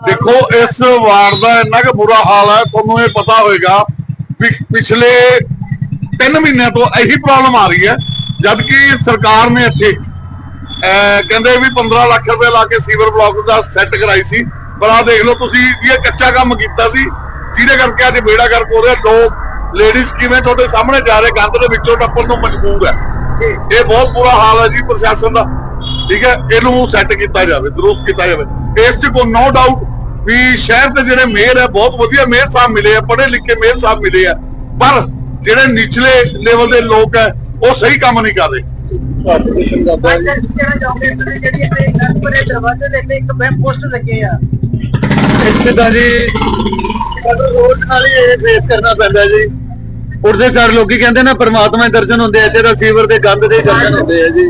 ਦੇਖੋ ਇਸ ਵਾਰ ਦਾ ਇੰਨਾ ਕਿ ਬੁਰਾ ਹਾਲ ਹੈ ਤੁਹਾਨੂੰ ਇਹ ਪਤਾ ਹੋਵੇਗਾ ਪਿਛਲੇ 3 ਮਹੀਨਿਆਂ ਤੋਂ ਇਹੀ ਪ੍ਰੋਬਲਮ ਆ ਰਹੀ ਹੈ ਜਦ ਕਿ ਸਰਕਾਰ ਨੇ ਇੱਥੇ ਅਹ, ਕਹਿੰਦੇ ਵੀ 15 ਲੱਖ ਰੁਪਏ ਲਾ ਕੇ ਸੀਵਰ ਬਲਾਕ ਦਾ ਸੈੱਟ ਕਰਾਈ ਸੀ ਪਰ ਆ ਦੇਖ ਲਓ ਤੁਸੀਂ ਇਹ ਕੱਚਾ ਕੰਮ ਕੀਤਾ ਸੀ ਜਿਹਦੇ ਕਰਕੇ ਅੱਜ ਬੇੜਾ ਗਰਕ ਹੋ ਰਿਹਾ ਲੋਕ ਲੇਡੀਜ਼ ਕਿਵੇਂ ਤੁਹਾਡੇ ਸਾਹਮਣੇ ਜਾ ਰਹੇ ਗੰਦ ਦੇ ਵਿੱਚੋਂ ਟੱਪਣ ਨੂੰ ਮਜਬੂਰ ਹੈ। ਇਹ ਬਹੁਤ ਬੁਰਾ ਹਾਲ ਹੈ ਜੀ ਪ੍ਰਸ਼ਾਸਨ ਦਾ ਠੀਕ ਹੈ ਇਹਨੂੰ ਸੈੱਟ ਕੀਤਾ ਜਾਵੇ ਦਰੁਸਤ ਕੀਤਾ ਜਾਵੇ। ਇਸ 'ਚ ਕੋਈ ਨੋ ਡਾਊਟ ਵੀ ਸ਼ਹਿਰ ਦੇ ਜਿਹੜੇ ਮੇਅਰ ਹੈ ਬਹੁਤ ਵਧੀਆ ਮੇਅਰ ਸਾਹਿਬ ਮਿਲੇ ਆ ਪੜ੍ਹੇ ਲਿਖੇ ਮੇਅਰ ਸਾਹਿਬ ਮਿਲੇ ਆ ਪਰ ਜਿਹੜੇ ਨਿਚਲੇ ਲੈਵਲ ਦੇ ਲੋਕ ਹੈ ਉਹ ਸਹੀ ਕੰਮ ਨਹੀਂ ਕਰ ਰਹੇ। ਕਾਰਪੋਰੇਸ਼ਨ ਦਾ ਬਾਈ। ਕਹਿਣਾ ਚਾਹੁੰਦੇ ਤੁਸੀਂ ਜਿਹੜੀ ਇਹ ਨਰਪਰੇ ਦਰਵਾਜ਼ੇ ਦੇ ਅੱਗੇ ਇੱਕ ਵੈਬ ਪੋਸਟ ਲੱਗੇ ਆ। ਇੱਥੇ ਤਾਂ ਜੀ ਸਾਨੂੰ ਰੋਜ਼ ਨਾਲ ਹੀ ਇਹ ਫੇਸ ਕਰਨਾ ਪੈਂਦਾ ਜੀ। ਉੜਦੇ ਚਾਰ ਲੋਕੀ ਕਹਿੰਦੇ ਨਾ ਪਰਮਾਤਮਾ ਦੇ ਦਰਸ਼ਨ ਹੁੰਦੇ ਆ ਇੱਥੇ ਤਾਂ ਸੀਵਰ ਦੇ ਗੰਦ ਦੇ ਦਰਸ਼ਨ ਹੁੰਦੇ ਆ ਜੀ।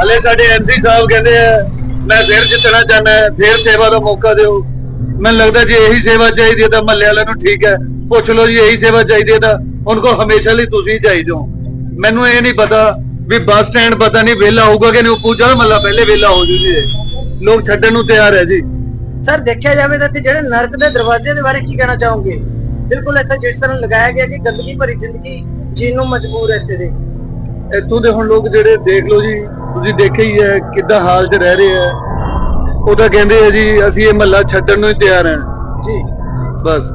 ਹਲੇ ਸਾਡੇ ਐਮਪੀ ਸਾਹਿਬ ਕਹਿੰਦੇ ਆ ਮੈਂ ਫਿਰ ਜਿੱਤਣਾ ਚਾਹੁੰਦਾ ਫਿਰ ਸੇਵਾ ਦਾ ਮੌਕਾ ਦਿਓ। ਮੈਨੂੰ ਲੱਗਦਾ ਜੀ ਇਹੀ ਸੇਵਾ ਚਾਹੀਦੀ ਹੈ ਤਾਂ ਮਹੱਲੇ ਵਾਲਿਆਂ ਨੂੰ ਠੀਕ ਹੈ। ਪੁੱਛ ਲਓ ਜੀ ਇਹੀ ਸੇਵਾ ਚਾਹੀਦੀ ਹੈ ਤਾਂ ਉਨਕੋ ਹਮੇਸ਼ਾ ਲਈ ਤੁਸੀਂ ਚਾਹੀਦੇ ਹੋ ਮੈਨੂੰ ਇਹ ਨਹੀਂ ਪਤਾ ਵੀ ਬੱਸ ਸਟੈਂਡ ਪਤਾ ਨਹੀਂ ਵਿਹਲਾ ਹੋਊਗਾ ਕਿ ਨਹੀਂ ਪੂਜਾ ਮਹੱਲਾ ਪਹਿਲੇ ਵਿਹਲਾ ਹੋ ਜੂ ਜੀ। ਲੋਕ ਛੱਡਣ ਨੂੰ ਤਿਆਰ ਹੈ ਜੀ। ਸਰ ਦੇਖਿਆ ਜਾਵੇ ਤਾਂ ਜਿਹੜੇ ਨਰਕ ਦੇ ਦਰਵਾਜ਼ੇ ਦੇ ਬਾਰੇ ਕੀ ਕਹਿਣਾ ਚਾਹੋਗੇ? ਬਿਲਕੁਲ ਇੱਥੇ ਜਿਸ ਤਰ੍ਹਾਂ ਲਗਾਇਆ ਗਿਆ ਕਿ ਗੰਦਗੀ ਭਰੀ ਜ਼ਿੰਦਗੀ ਜੀਣ ਨੂੰ ਮਜਬੂਰ ਹੈ ਇੱਥੇ ਦੇ। ਇੱਥੋਂ ਦੇ ਹੁਣ ਲੋਕ ਜਿਹੜੇ ਦੇਖ ਲਓ ਜੀ ਤੁਸੀਂ ਦੇਖਿਆ ਹੀ ਹੈ ਕਿੱਦਾਂ ਹਾਲ 'ਚ ਰਹਿ ਰਹੇ ਆ ਉਹ ਤਾਂ ਕਹਿੰਦੇ ਆ ਜੀ ਅਸੀਂ ਇਹ ਮਹੱਲਾ ਛੱਡਣ ਨੂੰ ਹੀ ਤਿਆਰ ਹਾਂ। ਜੀ। ਬਸ।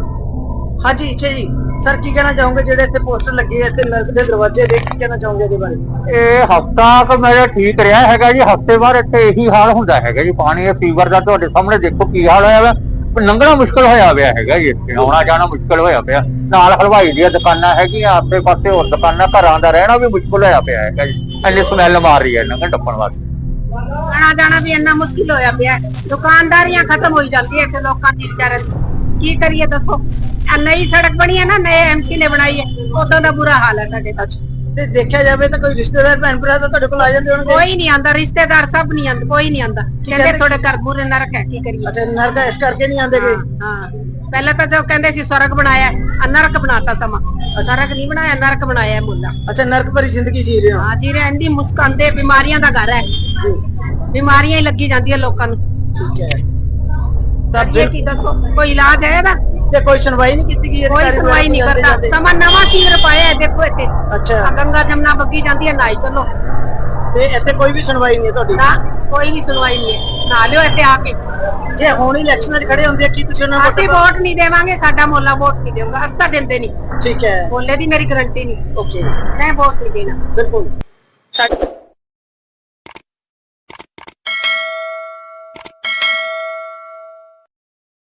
ਹਾਂਜੀ ਇੱਛੇ ਜੀ। ਸਰ ਕੀ ਕਹਿਣਾ ਚਾਹੋਗੇ? ਜਿਹੜੇ ਇੱਥੇ ਪੋਸਟਰ ਲੱਗੇ ਆ ਇੱਥੇ ਨਰਕ ਦੇ ਦਰਵਾਜ਼ੇ ਦੇ ਕੀ ਕਹਿਣਾ ਚਾਹੋਗੇ ਇਹਦੇ ਬਾਰੇ? ਇਹ ਹਫਤਾ ਕ ਮੇਰਾ ਠੀਕ ਰਿਹਾ ਹੈਗਾ ਜੀ। ਹਫ਼ਤੇ ਬਾਅਦ ਇੱਥੇ ਇਹੀ ਹਾਲ ਹੁੰਦਾ ਹੈਗਾ ਜੀ। ਪਾਣੀ ਦੇ ਫੀਵਰ ਦਾ ਤੁਹਾਡੇ ਸਾਹਮਣੇ ਦੇਖੋ ਕੀ ਹਾਲ ਹੋਇਆ ਵਾ। ਲੰਘਣਾ ਮੁਸ਼ਕਲ ਹੋਇਆ ਪਿਆ ਹੈਗਾ ਜੀ ਇੱਥੇ। ਆਉਣਾ ਜਾਣਾ ਮੁਸ਼ਕਲ ਹੋਇਆ ਪਿਆ। ਨਾਲ ਹਲਵਾਈ ਦੀਆਂ ਦੁਕਾਨਾਂ ਹੈਗੀਆਂ ਆਸੇ ਪਾਸੇ ਹੋਰ ਦੁਕਾਨਾਂ ਘਰਾਂ ਦਾ ਰਹਿਣਾ ਵੀ ਮੁਸ਼ਕਲ ਹੋਇਆ ਪਿਆ ਹੈਗਾ ਜੀ। ਇੰਨੀ ਸਮੈਲ ਮਾਰ ਰਹੀ ਹੈ ਲੰਘਣ ਟੱਪਣ ਵਾਸਤੇ। ਆਣਾ ਜਾਣਾ ਵੀ ਇੰਨਾ ਮੁਸ਼ਕਿਲ ਹੋਇਆ ਪਿਆ। ਹੈ। ਦੁਕਾਨਦਾਰੀਆਂ ਖਤਮ ਹੋਈ ਜਾਂਦੀ ਹੈ ਇੱਥੇ ਲੋਕਾਂ ਦੀ ਵਿਚਾਰੇ ਕੀ ਕਰੀਏ ਦੱਸੋ? ਆ ਨਈ ਸੜਕ ਬਣੀ ਹੈ ਨਾ, ਨਏ ਐਮਸੀ ਨੇ ਬਣਾਈ ਹੈ। ਉਦੋਂ ਦਾ ਬੁਰਾ ਹਾਲ ਹੈ ਸਾਡੇ ਤਾਂ। ਤੇ ਦੇਖਿਆ ਜਾਵੇ ਤਾਂ ਕੋਈ ਰਿਸ਼ਤੇਦਾਰ ਭੈਣ ਭਰਾ ਤਾਂ ਤੁਹਾਡੇ ਕੋਲ ਆ ਜਾਂਦੇ ਹੋਣਗੇ? ਕੋਈ ਨਹੀਂ ਆਂਦਾ ਰਿਸ਼ਤੇਦਾਰ ਸਭ ਨਹੀਂ ਆਂਦਾ ਕੋਈ ਨਹੀਂ ਆਂਦਾ। ਕਹਿੰਦੇ? ਤੁਹਾਡੇ ਘਰ ਬੁਰੇ ਨਰਕ ਹੈ ਕੀ ਕਰੀਏ? ਅੱਛਾ ਨਰਕ ਇਸ ਕਰਕੇ ਨਹੀਂ ਆਉਂਦੇ ਗੇ ਹਾਂ ਪਹਿਲਾਂ ਤਾਂ ਜੋ ਕਹਿੰਦੇ ਸੀ ਸਵਰਗ ਬਣਾਇਆ ਨਰਕ ਬਣਾਤਾ ਸਮਾਂ। ਸਵਰਗ ਨਹੀਂ ਬਣਾਇਆ ਨਰਕ ਬਣਾਇਆ ਮੁੱਲਾ। ਅੱਛਾ ਨਰਕ ਭਰੀ ਜ਼ਿੰਦਗੀ ਜੀ ਰਹੇ ਹੋ? ਹਾਂ ਜੀ ਰਹਿੰਦੀ ਮੁਸਕਾਨ ਦੇ ਬਿਮਾਰੀਆਂ ਦਾ ਘਰ ਹੈ। ਬਿਮਾਰੀਆਂ ਹੀ ਲੱਗੀ ਜਾਂਦੀਆਂ ਲੋਕਾਂ ਨੂੰ। ਠੀਕ ਹੈ। ਤਾਂ ਕੀ ਦੱਸੋ? ਕੋਈ ਇਲਾਜ ਹੈ ਇਹਦਾ? ਤੇ ਕੋਈ ਸੁਣਵਾਈ ਨਹੀਂ ਕੀਤੀ ਗਈ ਕੋਈ ਸੁਣਵਾਈ ਨਹੀਂ ਕਰਦਾ। ਸਮਾਂ ਨਵਾਂ ਸੀਵਰ ਪਾਇਆ ਹੈ ਦੇਖੋ ਇੱਥੇ। ਅੱਛਾ। ਗੰਗਾ ਜਮਨਾ ਬੱਗੀ ਜਾਂਦੀ ਹੈ ਨਾਈ ਚਲੋ। ਤੇ ਇੱਥੇ ਕੋਈ ਵੀ ਸੁਣਵਾਈ ਨਹੀਂ ਹੈ ਤੁਹਾਡੀ? ਨਾ ਕੋਈ ਵੀ ਸੁਣਵਾਈ ਨਹੀਂ ਹੈ। ਨਾ ਲਿਓ ਇੱਥੇ ਆ ਕੇ। ਜੇ ਹੁਣ ਇਲੈਕਸ਼ਨਾਂ 'ਚ ਖੜੇ ਹੁੰਦੇ ਕੀ ਤੁਸੀਂ ਉਹਨਾਂ ਨੂੰ ਅਸੀਂ ਵੋਟ ਨਹੀਂ ਦੇਵਾਂਗੇ ਸਾਡਾ ਮੋਲਾ ਵੋਟ ਨਹੀਂ ਦੇਊਗਾ। ਅਸੀਂ ਤਾਂ ਦਿੰਦੇ ਨਹੀਂ। ਠੀਕ ਹੈ। ਮੋਲੇ ਦੀ ਮੇਰੀ ਗਰੰਟੀ ਨਹੀਂ। ਓਕੇ। ਮੈਂ ਵੋਟ ਨਹੀਂ ਦੇਣਾ। ਬਿਲਕੁਲ। ਸਾਡੀ